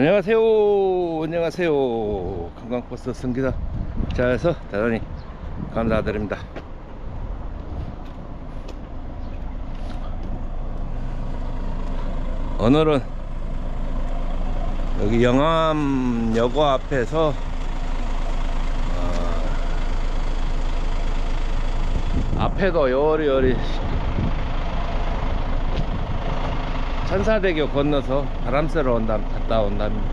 안녕하세요. 안녕하세요. 관광버스 승기사 자에서 대단히 감사드립니다. 오늘은 여기 영암여고 앞에서 어, 앞에도 요리요리 천사대교 건너서 바람 쐬러 온다 갔다 온답니다.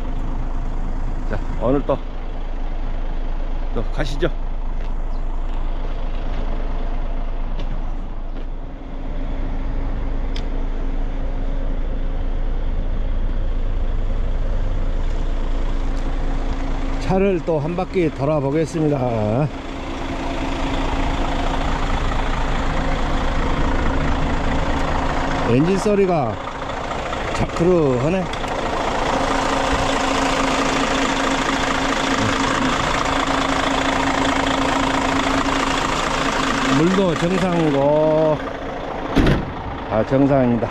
자 오늘 또, 또 가시죠. 차를 또 한 바퀴 돌아보겠습니다. 엔진 소리가 자크르하네. 물도 정상이고 아 정상입니다.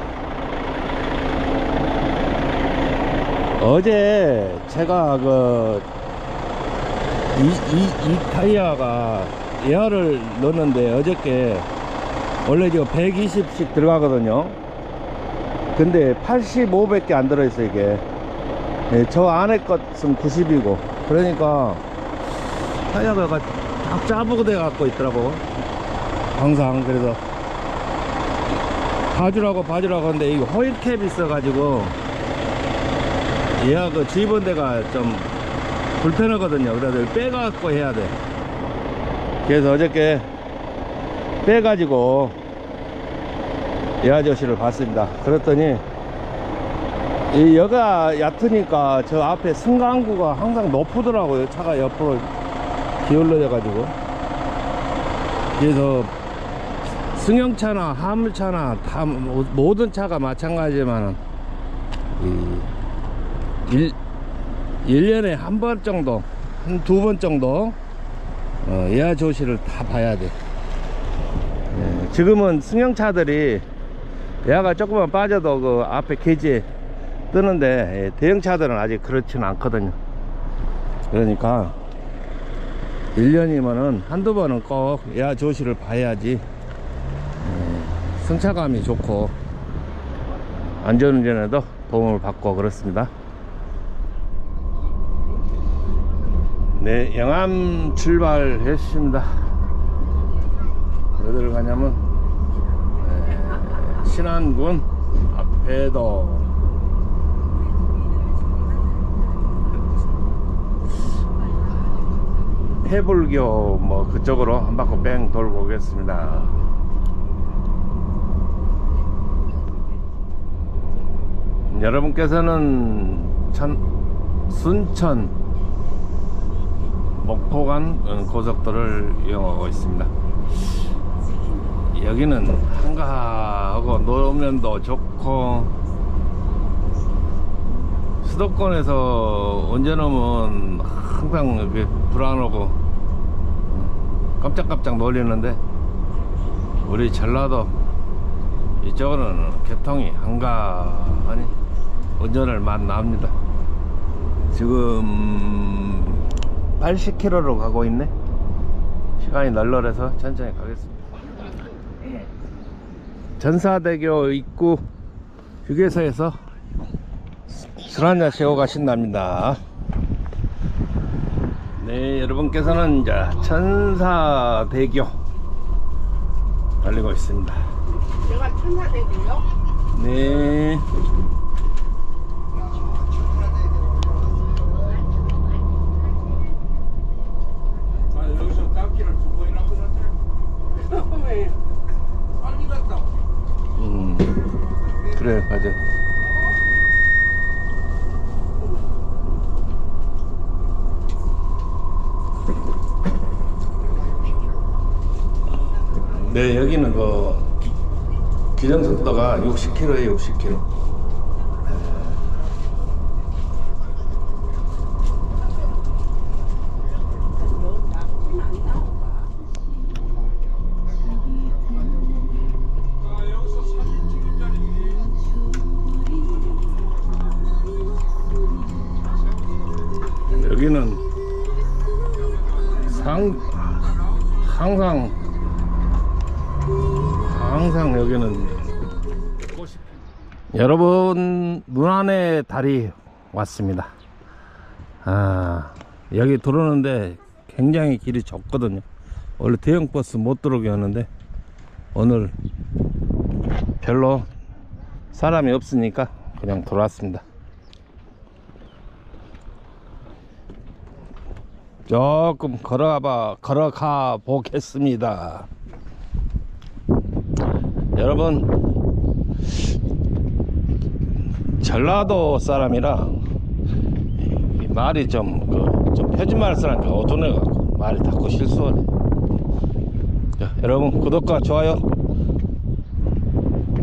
어제 제가 그 이, 이, 이 타이어가 에어를 넣었는데 어저께 원래 지금 120씩 들어가거든요 근데 85밖에 안 들어있어 이게. 예, 저 안에 것은 90이고. 그러니까 타이어가 딱 짜부게 갖고 있더라고. 항상 그래서 봐주라고 봐주라고 하는데 이 호일캡이 있어 가지고 얘가 그 주입원 대가 좀 불편하거든요. 그래서 빼갖고 해야 돼. 그래서 어저께 빼가지고 이 아저씨를 봤습니다. 그랬더니 이 여가 얕으니까 저 앞에 승강구가 항상 높더라고요. 차가 옆으로 기울어져 가지고. 그래서 승용차나 화물차나 다 모- 모든 차가 마찬가지지만 일, 1년에 한 번 정도 한 두 번 정도 어, 예하 조시를 다 봐야 돼. 예, 지금은 승용차들이 예하가 조금만 빠져도 그 앞에 게지에 뜨는데 예, 대형차들은 아직 그렇지는 않거든요 그러니까 1년이면은 한두 번은 꼭 예하 조시를 봐야지 예, 승차감이 좋고 안전운전에도 도움을 받고 그렇습니다 네, 영암 출발했습니다. 어디를 가냐면 에, 신안군 앞에도 해불교 뭐 그쪽으로 한 바퀴 뺑 돌고 오겠습니다. 여러분께서는 천, 순천 목포간 어, 고속도로를 이용하고 있습니다. 여기는 한가하고 노면도 좋고 수도권에서 운전하면 항상 이렇게 불안하고 어, 깜짝깜짝 놀리는데 우리 전라도 이쪽은 교통이 한가하니 운전을 만납니다. 지금 80km로 가고 있네. 시간이 널널해서 천천히 가겠습니다. 전사대교 입구 휴게소에서 술 한잔 쉬고 가신답니다. 네, 여러분께서는 이제 천사대교 달리고 있습니다. 내가 천사대교요? 네. 아, 여기서 깎기를 두 번이나 끊었네. 왜? 빨리 갔다. 음, 그래, 맞아. 네, 여기는 그 규정 속도가 60km에 60km. 여러분 문안의 달이 왔습니다. 아 여기 들어오는데 굉장히 길이 좁거든요. 원래 대형 버스 못 들어오게 하는데 오늘 별로 사람이 없으니까 그냥 들어왔습니다. 조금 걸어가 걸어가 보겠습니다. 여러분 전라도 사람이라 이 말이 좀, 그, 좀 표준말 쓰니까 어두워갖고 말이 자꾸 실수하네. 자, 여러분 구독과 좋아요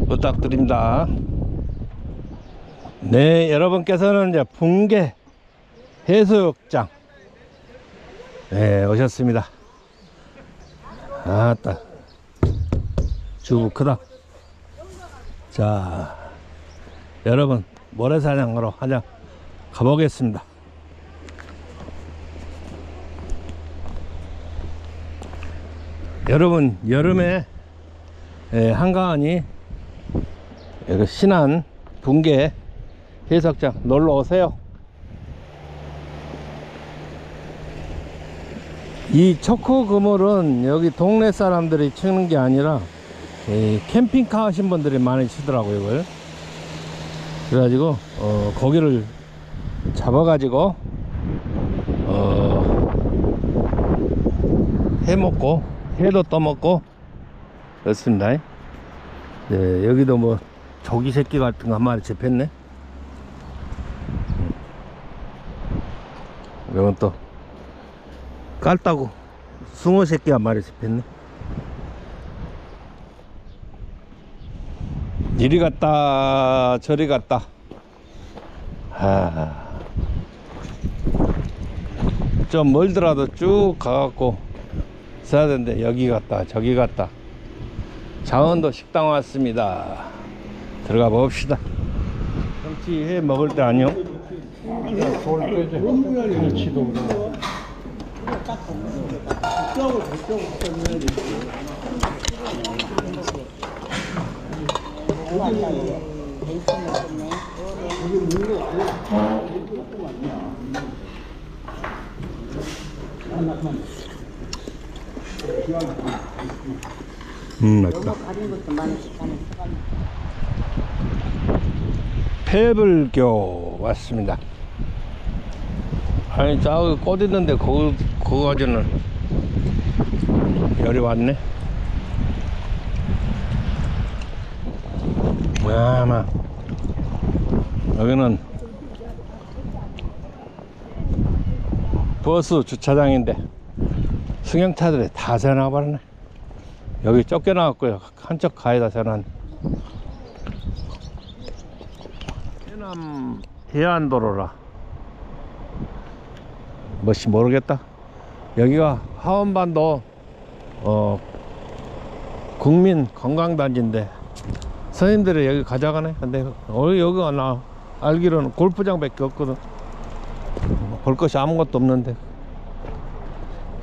부탁드립니다. 네, 여러분께서는 이제 붕괴 해수욕장 네, 오셨습니다. 아따, 주부 크다. 자, 여러분 모래사냥으로 한장 가보겠습니다. 여러분 여름에 예, 한가하니 신안 붕괴 해석장 놀러 오세요. 이 초코 그물은 여기 동네 사람들이 치는 게 아니라 이 캠핑카 하신 분들이 많이 치더라고요 이걸 그래가지고 어, 고기를 잡아가지고 어, 해먹고 회도 떠먹고 그렇습니다. 네, 여기도 뭐 조기 새끼 같은 거 한 마리 잡혔네. 이건 또 깔다고 숭어 새끼 한 마리 잡혔네 이리 갔다 저리 갔다. 하... 좀 멀더라도 쭉 가갖고 써야 되는데 여기 갔다 저기 갔다. 장원도 식당 왔습니다. 들어가 봅시다. 정치해 먹을 때 아니요 음 맛있다 가린 것도 많이 시간이 폐불교 왔습니다. 아니 저기 꽃 있는데 그거 그거 가지는 열이 왔네. 아마 여기는 버스 주차장인데 승용차들이 다 세나버렸네. 여기 쫓겨나갔고요. 한쪽 가에다 세놨네. 해남 해안도로라 뭐시 모르겠다 여기가 하원반도 어 국민 관광단지인데 선생님들이 여기 가져가네. 근데 어 여기가 나 알기로는 골프장 밖에 없거든. 볼 것이 아무것도 없는데.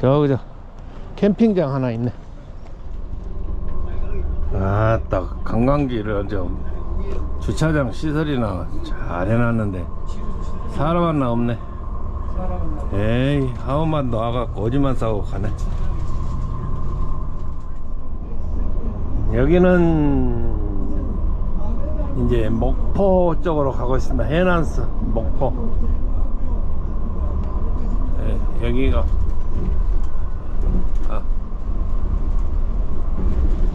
저기 저 캠핑장 하나 있네. 아따 관광지를 좀 주차장 시설이나 잘 해놨는데 사람 하나 없네. 에이 하우만 나와갖고 오지만 싸고 가네. 여기는 이제 목포 쪽으로 가고 있습니다 해난스 목포 예, 여기가 아,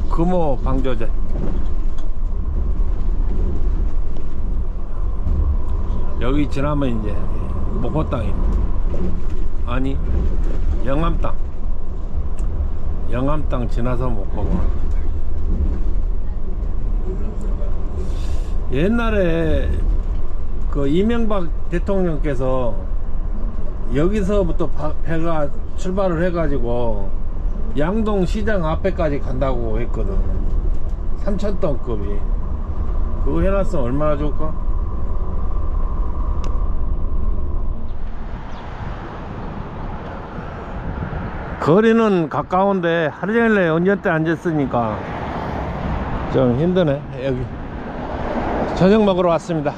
금호 방조제 여기 지나면 이제 목포 땅입니다. 아니 영암 땅. 영암 땅 지나서 목포구나. 옛날에 그 이명박 대통령께서 여기서부터 바- 배가 출발을 해가지고 양동 시장 앞에까지 간다고 했거든. 3천톤급이. 그거 해놨으면 얼마나 좋을까? 거리는 가까운데 하루 종일 내 운전대 앉았으니까 좀 힘드네 여기 저녁 먹으러 왔습니다.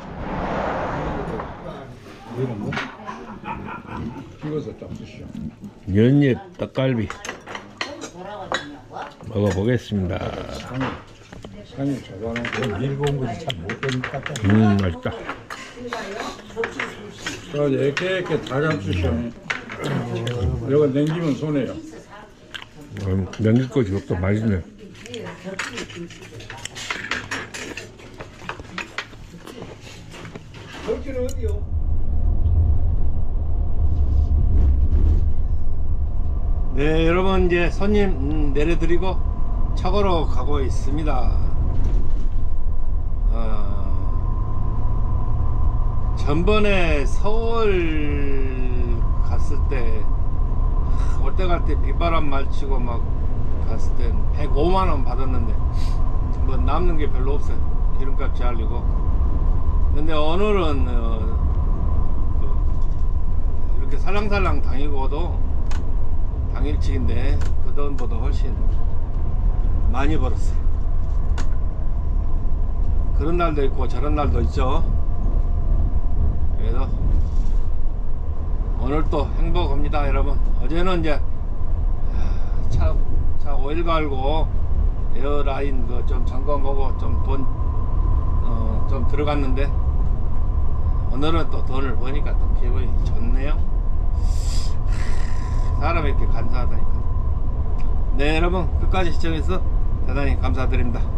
연잎 떡갈비 먹어보겠습니다. 음 맛있다 저 이렇게 이렇게 다 잡수시오. 이거 냉기면 손해요. 음, 냉길 것이 없어 맛있네 거기는 어디요? 네 여러분 이제 손님 음, 내려드리고 차고로 가고 있습니다. 어, 전번에 서울 갔을 때 올 때 갈 때 비바람 말치고 막 갔을 때 105만원 받았는데 뭐 남는 게 별로 없어요. 기름값 잘리고 근데 오늘은 어, 그 이렇게 살랑살랑 다니고도 당일치기인데 그 돈보다 훨씬 많이 벌었어요. 그런 날도 있고 저런 날도 있죠. 그래서 오늘 또 행복합니다, 여러분. 어제는 이제 아, 차, 차 오일 갈고 에어라인 그좀 점검하고 좀 돈, 어, 좀 들어갔는데 오늘은 또 돈을 버니까 또 기분이 좋네요. 사람이 이렇게 간사하다니까. 네, 여러분 끝까지 시청해서 대단히 감사드립니다.